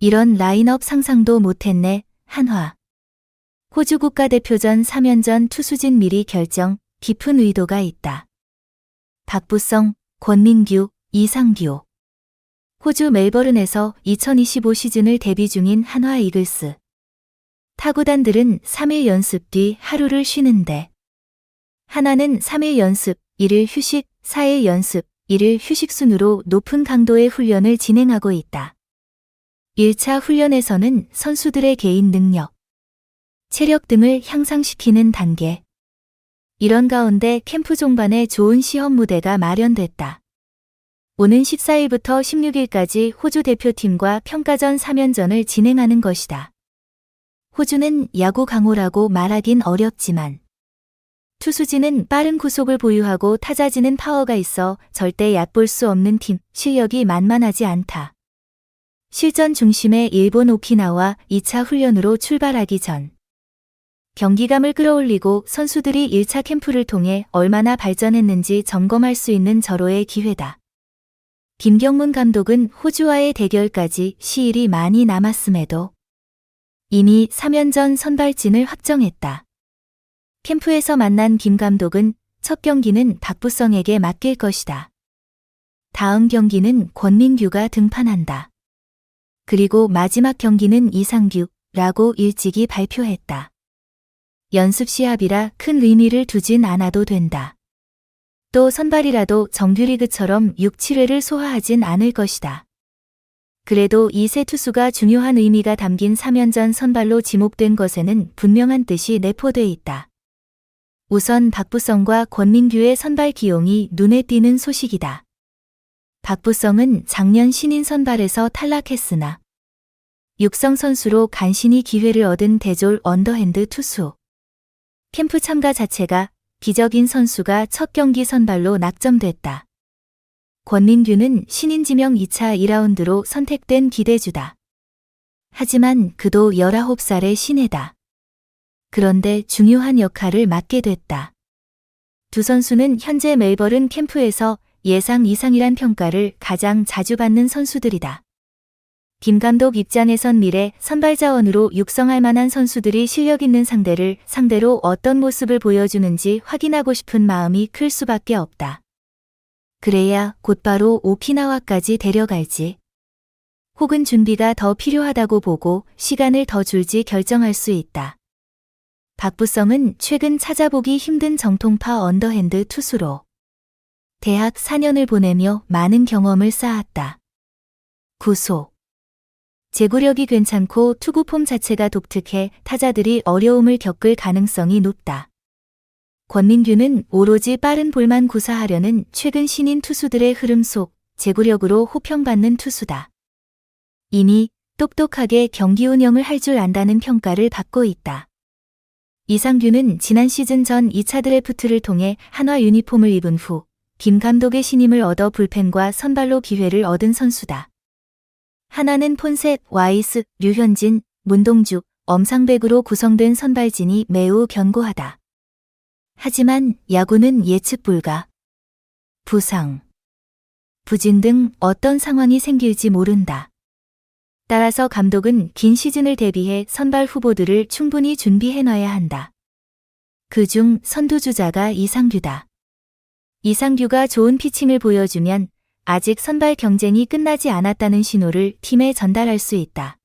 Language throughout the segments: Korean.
이런 라인업 상상도 못했네, 한화. 호주 국가대표전 3연전 투수진 미리 결정, 깊은 의도가 있다. 박부성, 권민규, 이상규. 호주 멜버른에서 2025 시즌을 데뷔 중인 한화 이글스. 타구단들은 3일 연습 뒤 하루를 쉬는데 하나는 3일 연습, 1일 휴식, 4일 연습, 1일 휴식 순으로 높은 강도의 훈련을 진행하고 있다. 1차 훈련에서는 선수들의 개인 능력, 체력 등을 향상시키는 단계. 이런 가운데 캠프 종반에 좋은 시험 무대가 마련됐다. 오는 14일부터 16일까지 호주 대표팀과 평가전 3연전을 진행하는 것이다. 호주는 야구 강호라고 말하긴 어렵지만 투수진은 빠른 구속을 보유하고 타자진은 파워가 있어 절대 얕볼 수 없는 팀, 실력이 만만하지 않다. 실전 중심의 일본 오키나와 2차 훈련으로 출발하기 전 경기감을 끌어올리고 선수들이 1차 캠프를 통해 얼마나 발전했는지 점검할 수 있는 절호의 기회다. 김경문 감독은 호주와의 대결까지 시일이 많이 남았음에도 이미 3연전 선발진을 확정했다. 캠프에서 만난 김 감독은 첫 경기는 박부성에게 맡길 것이다. 다음 경기는 권민규가 등판한다. 그리고 마지막 경기는 이상규라고 일찍이 발표했다. 연습 시합이라 큰 의미를 두진 않아도 된다. 또 선발이라도 정규리그처럼 6, 7회를 소화하진 않을 것이다. 그래도 이 세 투수가 중요한 의미가 담긴 3연전 선발로 지목된 것에는 분명한 뜻이 내포돼 있다. 우선 박부성과 권민규의 선발 기용이 눈에 띄는 소식이다. 박부성은 작년 신인 선발에서 탈락했으나 육성 선수로 간신히 기회를 얻은 대졸 언더핸드 투수. 캠프 참가 자체가 기적인 선수가 첫 경기 선발로 낙점됐다. 권민규는 신인 지명 2차 2라운드로 선택된 기대주다. 하지만 그도 19살의 신예다. 그런데 중요한 역할을 맡게 됐다. 두 선수는 현재 멜버른 캠프에서 예상 이상이란 평가를 가장 자주 받는 선수들이다. 김 감독 입장에선 미래 선발 자원으로 육성할 만한 선수들이 실력 있는 상대를 상대로 어떤 모습을 보여주는지 확인하고 싶은 마음이 클 수밖에 없다. 그래야 곧바로 오키나와까지 데려갈지. 혹은 준비가 더 필요하다고 보고 시간을 더 줄지 결정할 수 있다. 박부성은 최근 찾아보기 힘든 정통파 언더핸드 투수로 대학 4년을 보내며 많은 경험을 쌓았다. 구속 제구력이 괜찮고 투구 폼 자체가 독특해 타자들이 어려움을 겪을 가능성이 높다. 권민규는 오로지 빠른 볼만 구사하려는 최근 신인 투수들의 흐름 속 제구력으로 호평받는 투수다. 이미 똑똑하게 경기 운영을 할 줄 안다는 평가를 받고 있다. 이상규는 지난 시즌 전 2차 드래프트를 통해 한화 유니폼을 입은 후 김 감독의 신임을 얻어 불펜과 선발로 기회를 얻은 선수다. 하나는 폰셋, 와이스, 류현진, 문동주, 엄상백으로 구성된 선발진이 매우 견고하다. 하지만 야구는 예측 불가. 부상, 부진 등 어떤 상황이 생길지 모른다. 따라서 감독은 긴 시즌을 대비해 선발 후보들을 충분히 준비해놔야 한다. 그중 선두주자가 이상규다. 이상규가 좋은 피칭을 보여주면 아직 선발 경쟁이 끝나지 않았다는 신호를 팀에 전달할 수 있다.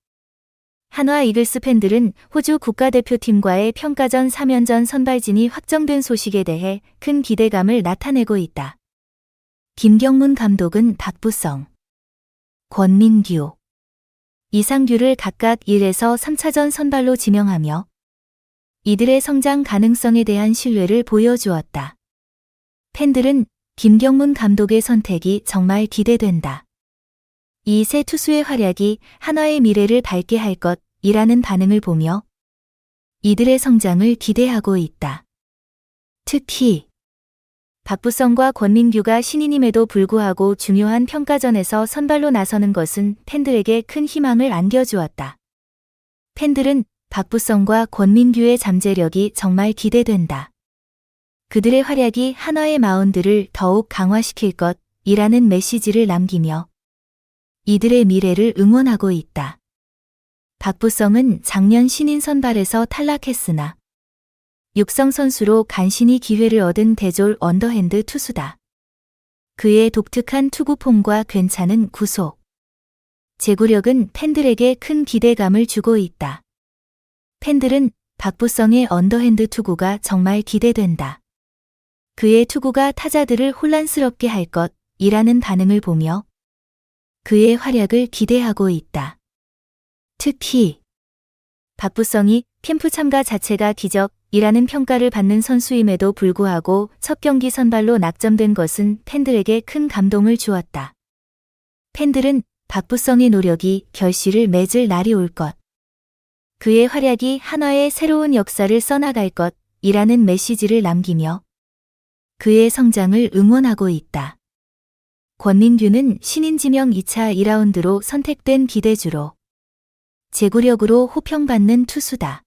한화 이글스 팬들은 호주 국가대표팀과의 평가전 3연전 선발진이 확정된 소식에 대해 큰 기대감을 나타내고 있다. 김경문 감독은 박부성, 권민규, 이상규를 각각 1에서 3차전 선발로 지명하며 이들의 성장 가능성에 대한 신뢰를 보여주었다. 팬들은 김경문 감독의 선택이 정말 기대된다. 이 세 투수의 활약이 한화의 미래를 밝게 할 것이라는 반응을 보며 이들의 성장을 기대하고 있다. 특히 박부성과 권민규가 신인임에도 불구하고 중요한 평가전에서 선발로 나서는 것은 팬들에게 큰 희망을 안겨주었다. 팬들은 박부성과 권민규의 잠재력이 정말 기대된다. 그들의 활약이 한화의 마운드를 더욱 강화시킬 것이라는 메시지를 남기며 이들의 미래를 응원하고 있다. 박부성은 작년 신인 선발에서 탈락했으나 육성 선수로 간신히 기회를 얻은 대졸 언더핸드 투수다. 그의 독특한 투구폼과 괜찮은 구속, 제구력은 팬들에게 큰 기대감을 주고 있다. 팬들은 박부성의 언더핸드 투구가 정말 기대된다. 그의 투구가 타자들을 혼란스럽게 할 것이라는 반응을 보며 그의 활약을 기대하고 있다. 특히 박부성이 캠프 참가 자체가 기적이라는 평가를 받는 선수임에도 불구하고 첫 경기 선발로 낙점된 것은 팬들에게 큰 감동을 주었다. 팬들은 박부성의 노력이 결실을 맺을 날이 올 것. 그의 활약이 한화의 새로운 역사를 써나갈 것 이라는 메시지를 남기며 그의 성장을 응원하고 있다. 권민규는 신인 지명 2차 2라운드로 선택된 기대주로 제구력으로 호평받는 투수다.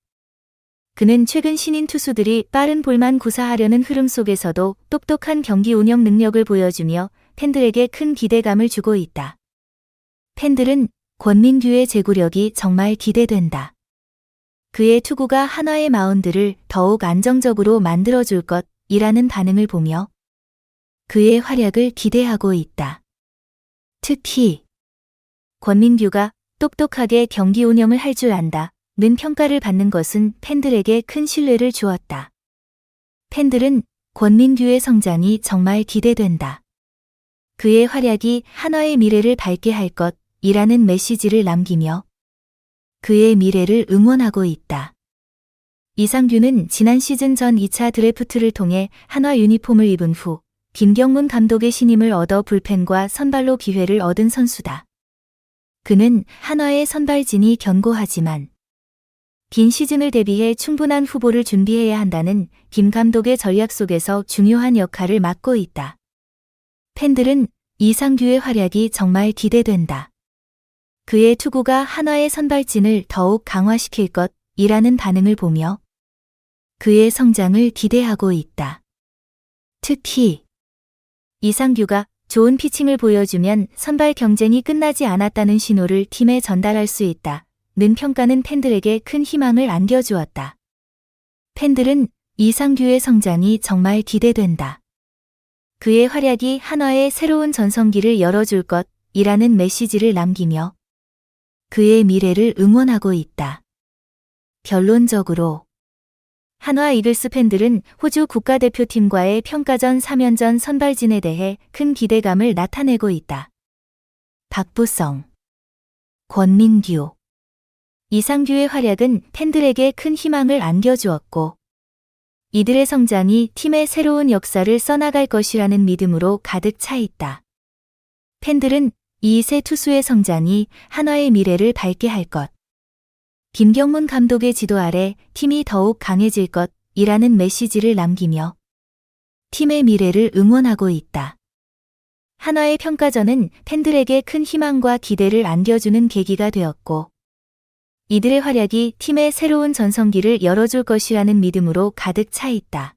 그는 최근 신인 투수들이 빠른 볼만 구사하려는 흐름 속에서도 똑똑한 경기 운영 능력을 보여주며 팬들에게 큰 기대감을 주고 있다. 팬들은 권민규의 제구력이 정말 기대된다. 그의 투구가 한화의 마운드를 더욱 안정적으로 만들어줄 것 이라는 반응을 보며 그의 활약을 기대하고 있다. 특히 권민규가 똑똑하게 경기 운영을 할 줄 안다. 는 평가를 받는 것은 팬들에게 큰 신뢰를 주었다. 팬들은 권민규의 성장이 정말 기대된다. 그의 활약이 한화의 미래를 밝게 할 것이라는 메시지를 남기며 그의 미래를 응원하고 있다. 이상규는 지난 시즌 전 2차 드래프트를 통해 한화 유니폼을 입은 후 김경문 감독의 신임을 얻어 불펜과 선발로 기회를 얻은 선수다. 그는 한화의 선발진이 견고하지만 긴 시즌을 대비해 충분한 후보를 준비해야 한다는 김 감독의 전략 속에서 중요한 역할을 맡고 있다. 팬들은 이상규의 활약이 정말 기대된다. 그의 투구가 한화의 선발진을 더욱 강화시킬 것이라는 반응을 보며 그의 성장을 기대하고 있다. 특히 이상규가 좋은 피칭을 보여주면 선발 경쟁이 끝나지 않았다는 신호를 팀에 전달할 수 있다. 는 평가는 팬들에게 큰 희망을 안겨주었다. 팬들은 이상규의 성장이 정말 기대된다. 그의 활약이 한화의 새로운 전성기를 열어줄 것이라는 메시지를 남기며 그의 미래를 응원하고 있다. 결론적으로 한화 이글스 팬들은 호주 국가대표팀과의 평가전 3연전 선발진에 대해 큰 기대감을 나타내고 있다. 박부성, 권민규, 이상규의 활약은 팬들에게 큰 희망을 안겨주었고, 이들의 성장이 팀의 새로운 역사를 써나갈 것이라는 믿음으로 가득 차 있다. 팬들은 이 세 투수의 성장이 한화의 미래를 밝게 할 것. 김경문 감독의 지도 아래 팀이 더욱 강해질 것이라는 메시지를 남기며 팀의 미래를 응원하고 있다. 한화의 평가전은 팬들에게 큰 희망과 기대를 안겨주는 계기가 되었고, 이들의 활약이 팀의 새로운 전성기를 열어줄 것이라는 믿음으로 가득 차 있다.